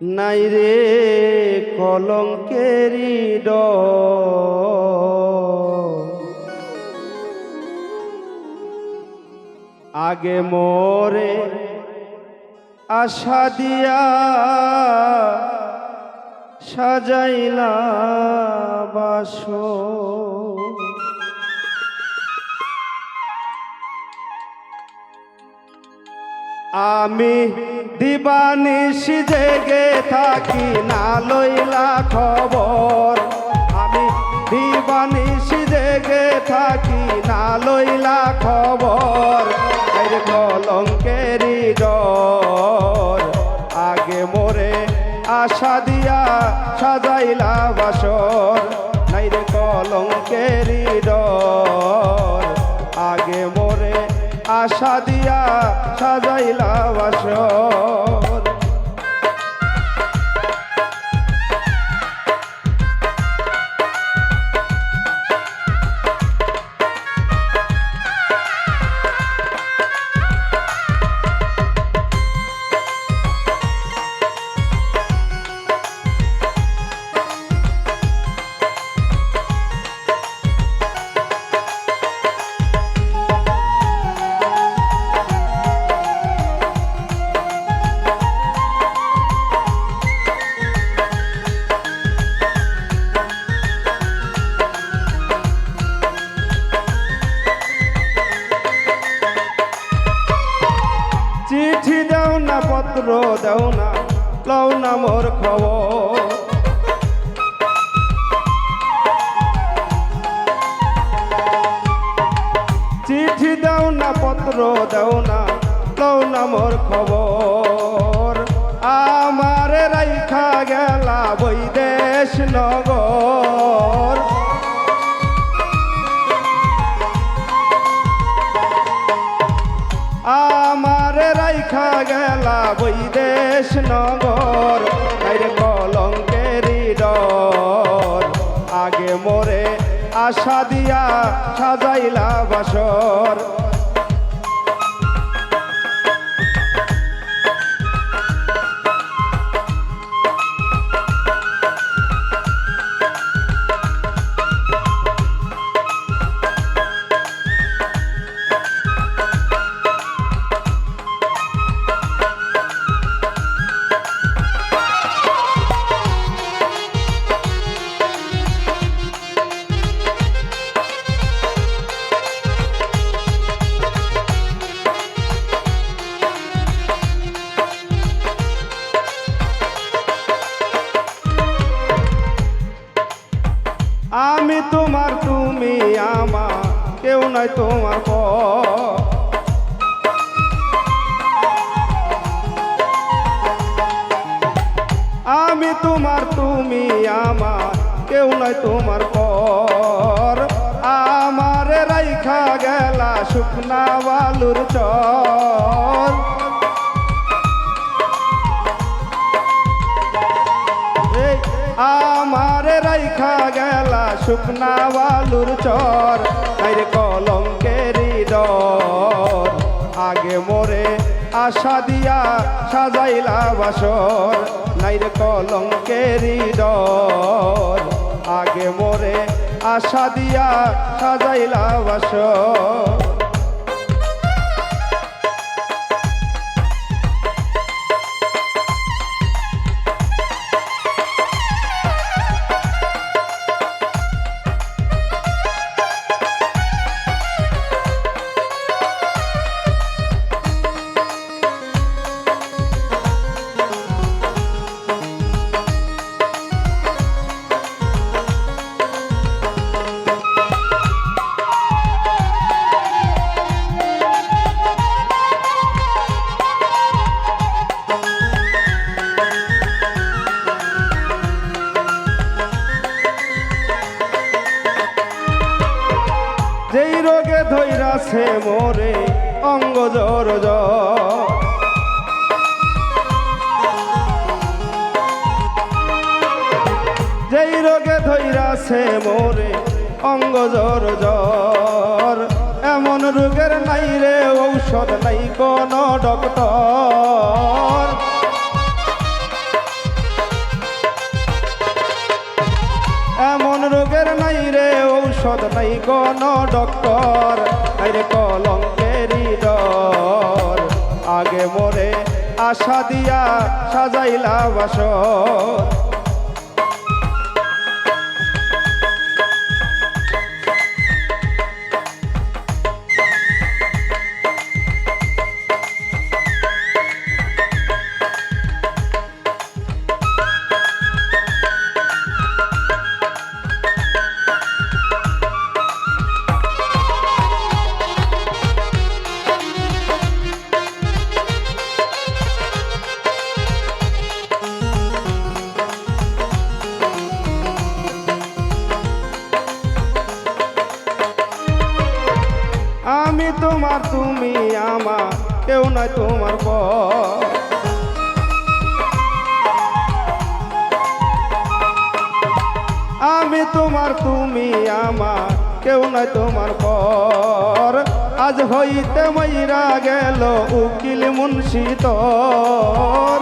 নাই রে কলঙ্কেরি আগে মোরে আশা দিয়া সাজাইলা বাসো আমি দিবানিশ জেগে থাকি না লইলা খবর। আমি দিবানিশ জেগে থাকি না লইলা খবর। এর কলঙ্কেরি ডর আগে মোরে আশা দিয়া সাজাইলা বাসর। আশা দিয়া সাজাইলা বাসর। পত্র দাও না লও না মোর খবর। চিঠি দাও না, পত্র দাও না, লও না মোর খবর। আমার রাইখা গেলা বৈদেশ নগর। গেলা বৈদেশ নগর আইরে কলঙ্কেরি ডর। আগে মোরে আশা দিয়া সাজাইলা বাসর আমি তোমার, তুমি আমার, কেউ নাই তোমার পর। আমি তোমার, তুমি আমার, কেউ নাই তোমার পর। আমার রাইখা গেলা শুকনা বালুর চর আমার রাইখা গেলা শুকনা বালুর চর। তাইরে কলঙ্কেরি ডর আগে মোরে আশা দিয়া সাজাইলা বাসর। নাইরে কলঙ্কেরি ডর আগে মোরে আশা দিয়া সাজাইলা বাসর। ধৈরাছে মোরে অঙ্গ জর জর। যেই রোগে ধৈরাছে মোরে অঙ্গ জর জ্বর এমন রোগের নাই রে ঔষধ নাই কোন ডক্টর। ঔষধ নাই কোন ডক্টর। আরে কলঙ্কেরি ডর। আগে মোরে আশা দিয়া সাজাইলা বাসর। কেউ নয় তোমার পর আমি তোমার, তুমি আমার, কেউ নয় তোমার পর। আজ হইতে মইরা গেল উকিল মুন্সি তোর।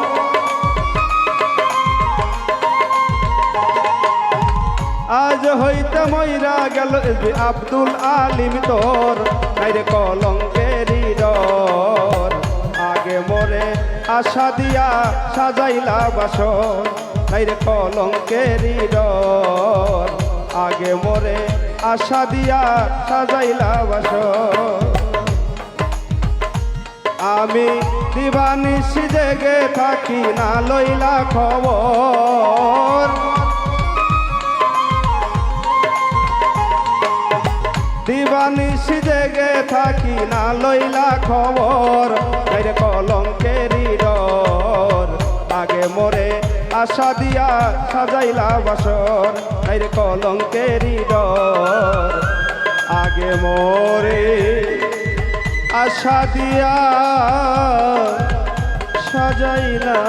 আজ হইতে মইরা গেল আব্দুল আলিম তোর। নাইরে আশা দিয়া সাজাইলা বাসন তাইরে কলঙ্কেরি ডর আগে মরে আশা দিয়া সাজাইলা বাসন আমি দিবানি জেগে থাকি না লইলা খবর। দিবানিস জেগে থাকি না লইলা খবর। বাইরে কলঙ্কেরি ডর আগে মোরে আশা দিয়া সাজাইলা বাসর। বাইরে কলঙ্কেরি ডর আগে মোরে আশা দিয়া সাজাইলা